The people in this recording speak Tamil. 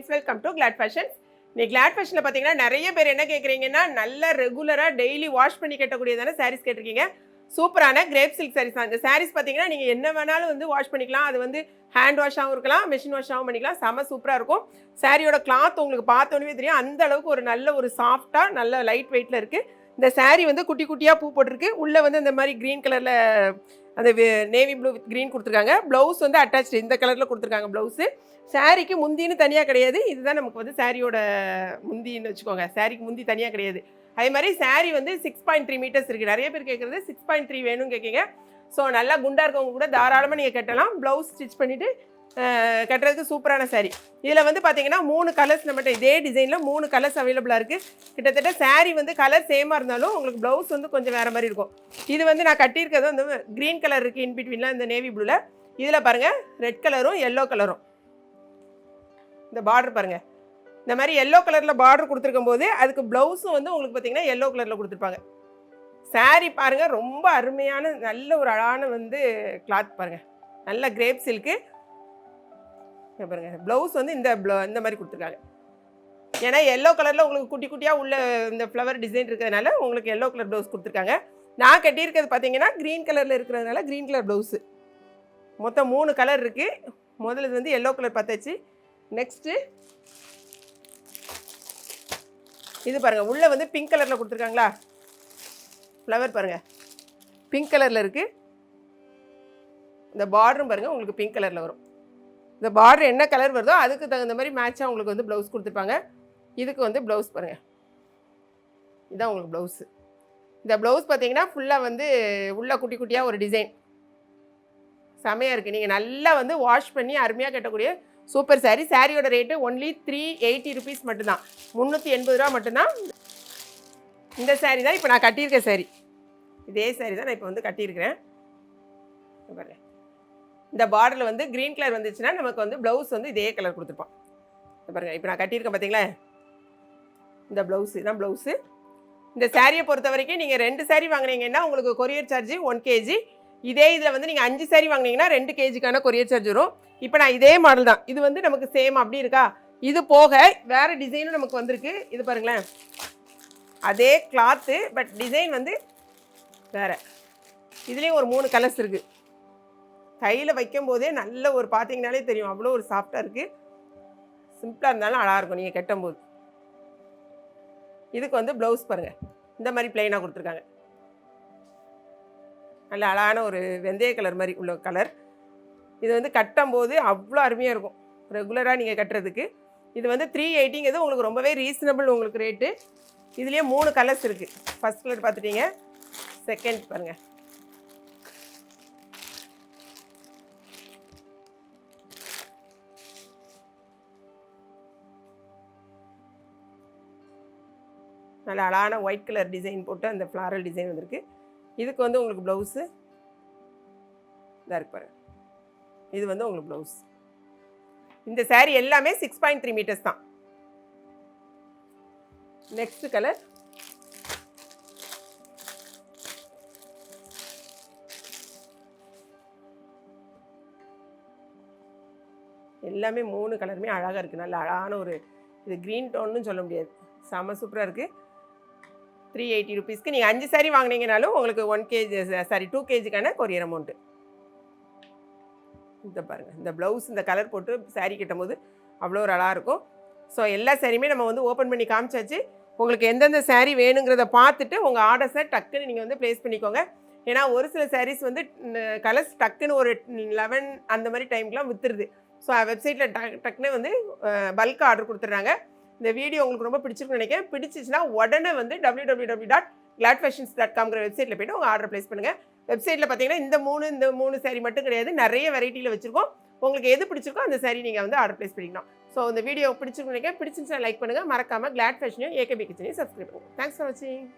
Friends welcome to Glad Fashions நீ கிளாட் ஃபேஷனில் பார்த்தீங்கன்னா நிறைய பேர் என்ன கேட்குறீங்கன்னா நல்ல ரெகுலராக டெய்லி வாஷ் பண்ணி கட்டக்கூடியதான சாரீஸ் கேட்டிருக்கீங்க. சூப்பரான கிரேப் சில்க் சாரீஸ் தான். இந்த சாரீஸ் பார்த்தீங்கன்னா நீங்கள் என்ன வேணாலும் வந்து வாஷ் பண்ணிக்கலாம். அது வந்து ஹேண்ட் வாஷாகவும் இருக்கலாம் மிஷின் வாஷாகவும் பண்ணிக்கலாம். செம சூப்பராக இருக்கும். சாரியோட கிளாத் உங்களுக்கு பார்த்தோன்னே தெரியும். அந்த அளவுக்கு ஒரு நல்ல ஒரு சாஃப்டாக நல்ல லைட் வெயிட்டில் இருக்குது இந்த saree வந்து குட்டி குட்டியாக பூ போட்டிருக்கு. உள்ளே வந்து இந்த மாதிரி க்ரீன் கலரில் அந்த நேவி ப்ளூ வித் க்ரீன் கொடுத்துருக்காங்க. ப்ளவுஸ் வந்து அட்டாச் இந்த கலரில் கொடுத்துருக்காங்க ப்ளவுஸு சாரிக்கு முந்தின்னு தனியாக கிடையாது. இதுதான் நமக்கு வந்து சாரியோட முந்தின்னு வச்சுக்கோங்க. சாரிக்கு முந்தி தனியாக கிடையாது. அதே மாதிரி saree வந்து சிக்ஸ் பாயிண்ட் த்ரீ மீட்டர்ஸ் இருக்குது நிறைய பேர் கேட்குறது சிக்ஸ் பாயிண்ட் த்ரீ வேணும்னு கேட்குங்க ஸோ நல்லா குண்டாக இருக்கவங்க கூட தாராளமாக நீங்கள் கட்டலாம். ப்ளவுஸ் ஸ்டிச் பண்ணிவிட்டு கட்டுறதுக்கு சூப்பரான saree. இதில் வந்து பார்த்தீங்கன்னா மூணு கலர்ஸ் நம்மகிட்ட இதே டிசைனில் மூணு கலர்ஸ் அவைலபிளாக இருக்குது கிட்டத்தட்ட சாரீ வந்து கலர் சேமாக இருந்தாலும் உங்களுக்கு ப்ளவுஸ் வந்து கொஞ்சம் வேறு மாதிரி இருக்கும். இது வந்து நான் கட்டியிருக்கிறது வந்து க்ரீன் கலர் இருக்குது இன் பிட்வீனில் இந்த நேவி ப்ளூவில் இதில் பாருங்கள் ரெட் கலரும் எல்லோ கலரும் இந்த பார்டர் பாருங்கள் இந்த மாதிரி எல்லோ கலரில் பார்டர் கொடுத்துருக்கும் போது அதுக்கு ப்ளவுஸும் வந்து உங்களுக்கு பார்த்தீங்கன்னா எல்லோ கலரில் கொடுத்துருப்பாங்க. சாரீ பாருங்கள் ரொம்ப அருமையான நல்ல ஒரு அழகான வந்து கிளாத் பாருங்கள் நல்ல கிரேப் சில்க்கு பாருங்கள் ப்ளவுஸ் வந்து இந்த ப்ள- இந்த மாதிரி கொடுத்துருக்காங்க. ஏன்னா எல்லோ கலரில் உங்களுக்கு குட்டி குட்டியாக உள்ள இந்த ஃப்ளவர் டிசைன் இருக்கிறதுனால உங்களுக்கு எல்லோ கலர் ப்ளவுஸ் கொடுத்துருக்காங்க. நான் கட்டியிருக்கிறது பார்த்தீங்கன்னா க்ரீன் கலரில் இருக்கிறதுனால க்ரீன் கலர் ப்ளவுஸு மொத்தம் மூணு கலர் இருக்குது முதல்ல இது வந்து எல்லோ கலர் பார்த்தாச்சு நெக்ஸ்ட்டு இது பாருங்கள் உள்ளே வந்து பிங்க் கலரில் கொடுத்துருக்காங்களா? ஃப்ளவர் பாருங்கள் பிங்க் கலரில் இருக்குது இந்த பார்டரும் பாருங்கள் உங்களுக்கு பிங்க் கலரில் வரும். இந்த பார்டர் என்ன கலர் வருதோ அதுக்கு தகுந்த மாதிரி மேட்சாக உங்களுக்கு வந்து ப்ளவுஸ் கொடுத்துருப்பாங்க. இதுக்கு வந்து ப்ளவுஸ் பாருங்கள் இதுதான் உங்களுக்கு ப்ளவுஸு இந்த ப்ளவுஸ் பார்த்தீங்கன்னா ஃபுல்லாக வந்து உள்ள குட்டி குட்டியாக ஒரு டிசைன் செமையாக இருக்குது நீங்கள் நல்லா வந்து வாஷ் பண்ணி அருமையாக கட்டக்கூடிய சூப்பர் சாரீ சாரியோட rate only three eighty rupees மட்டும்தான். முந்நூற்றி எண்பது ரூபா மட்டும்தான். இந்த சாரீ தான் இப்போ நான் கட்டியிருக்க saree. இதே saree தான் நான் இப்போ வந்து கட்டியிருக்கிறேன். பாருங்கள் இந்த பார்டரில் வந்து க்ரீன் கலர் வந்துச்சுன்னா நமக்கு வந்து ப்ளவுஸ் வந்து இதே கலர் கொடுத்துருப்பான். பாருங்கள் இப்போ நான் கட்டியிருக்கேன் பார்த்தீங்களா இந்த ப்ளவுஸு தான் ப்ளவுஸு இந்த சாரியை பொறுத்த வரைக்கும் நீங்கள் ரெண்டு saree வாங்குனீங்கன்னா உங்களுக்கு கொரியர் சார்ஜ் ஒன் கேஜி இதே இதில் வந்து நீங்கள் அஞ்சு saree வாங்குனீங்கன்னா ரெண்டு கேஜிக்கான கொரியர் சார்ஜ் வரும். இப்போ நான் இதே மாடல் தான். இது வந்து நமக்கு சேம் அப்படி இருக்கா? இது போக வேறு டிசைனும் நமக்கு வந்திருக்கு. இது பாருங்களேன். அதே கிளாத்து பட் டிசைன் வந்து வேறு. இதுலேயும் ஒரு மூணு கலர்ஸ் இருக்குது கையில் வைக்கும் போதே நல்ல ஒரு பார்த்தீங்கனாலே தெரியும். அவ்வளோ ஒரு சாஃப்டாக இருக்குது சிம்பிளாக இருந்தாலும் அழகாக இருக்கும். நீங்கள் கட்டும்போது. இதுக்கு வந்து ப்ளவுஸ் பாருங்கள் இந்த மாதிரி பிளெயினாக கொடுத்துருக்காங்க. நல்ல அழகான ஒரு வெந்தய கலர் மாதிரி உள்ள கலர் இது வந்து கட்டும்போது அவ்வளோ அருமையாக இருக்கும். ரெகுலராக நீங்கள் கட்டுறதுக்கு. இது வந்து த்ரீ எயிட்டிங்கிறது உங்களுக்கு ரொம்பவே ரீசனபிள் உங்களுக்கு ரேட்டு இதுலேயே மூணு கலர்ஸ் இருக்குது ஃபஸ்ட் கலர் பார்த்துட்டீங்க செகண்ட் பாருங்கள் நல்ல அழகான ஒயிட் கலர் டிசைன் போட்டு அந்த ஃப்ளாரல் டிசைன் வந்திருக்கு. இதுக்கு வந்து உங்களுக்கு ப்ளவுஸு இதாக இருக்கு பாருங்க. இது வந்து உங்களுக்கு ப்ளவுஸ் இந்த சேரீ எல்லாமே சிக்ஸ் பாயிண்ட் த்ரீ மீட்டர்ஸ் தான். நெக்ஸ்ட் கலர் எல்லாமே மூணு கலருமே அழகாக இருக்குது நல்ல அழகான ஒரு இது க்ரீன் டோன்னு சொல்ல முடியாது. செம சூப்பராக இருக்குது த்ரீ எயிட்டி ருபீஸ்க்கு நீங்கள் அஞ்சு சாரீ வாங்கினீங்கனாலும் உங்களுக்கு ஒன் கேஜி சாரி டூ கேஜிக்கான கொரியர் அமௌண்ட்டு இந்த பாருங்கள் இந்த ப்ளவுஸ் இந்த கலர் போட்டு saree கட்டும்போது அவ்வளோ ஒரு அழகாக இருக்கும். ஸோ எல்லா சாரியுமே நம்ம வந்து ஓப்பன் பண்ணி காமிச்சாச்சு. உங்களுக்கு எந்தெந்த சாரீ வேணுங்கிறத பார்த்துட்டு உங்கள் ஆர்டர்ஸை டக்குன்னு நீங்கள் வந்து ப்ளேஸ் பண்ணிக்கோங்க. ஏன்னா ஒரு சில சாரீஸ் வந்து கலர்ஸ் டக்குன்னு ஒரு லெவன் அந்த மாதிரி டைம்க்குலாம் விற்றுருது ஸோ வெப்சைட்டில் டக் டக்குன்னு வந்து பல்க் ஆர்டர் கொடுத்துட்றாங்க. இந்த வீடியோ உங்களுக்கு ரொம்ப பிடிச்சிருக்குன்னு நினைக்கிறேன். பிடிச்சிச்சுன்னா உடனே வந்து W W W dot Glad Fashions dot காம்ங்கிற வெப்சைட்டில் போய்ட்டு உங்கள் ஆர்டர் ப்ளேஸ் பண்ணுங்கள் வெப்சைட்டில் பார்த்தீங்கன்னா இந்த மூணு இந்த மூணு சேரீ மட்டும் கிடையாது. நிறைய வெரைட்டியில் வச்சுருக்கோம். உங்களுக்கு எது பிடிச்சிருக்கோ அந்த சேரீ நீங்கள் வந்து ஆர்டர் ப்ளேஸ் பண்ணிக்கலாம். ஸோ இந்த வீடியோ பிடிச்சிருக்குன்னு நினைக்கிறேன். பிடிச்சிருந்துச்சுன்னா லைக் பண்ணுங்கள் மறக்காமல் கிளாட் ஃபேஷனையும் ஏகேபி கிச்சனையும் சப்ஸ்கிரைப் பண்ணுங்கள் தேங்க்ஸ் ஃபார் வாட்சிங்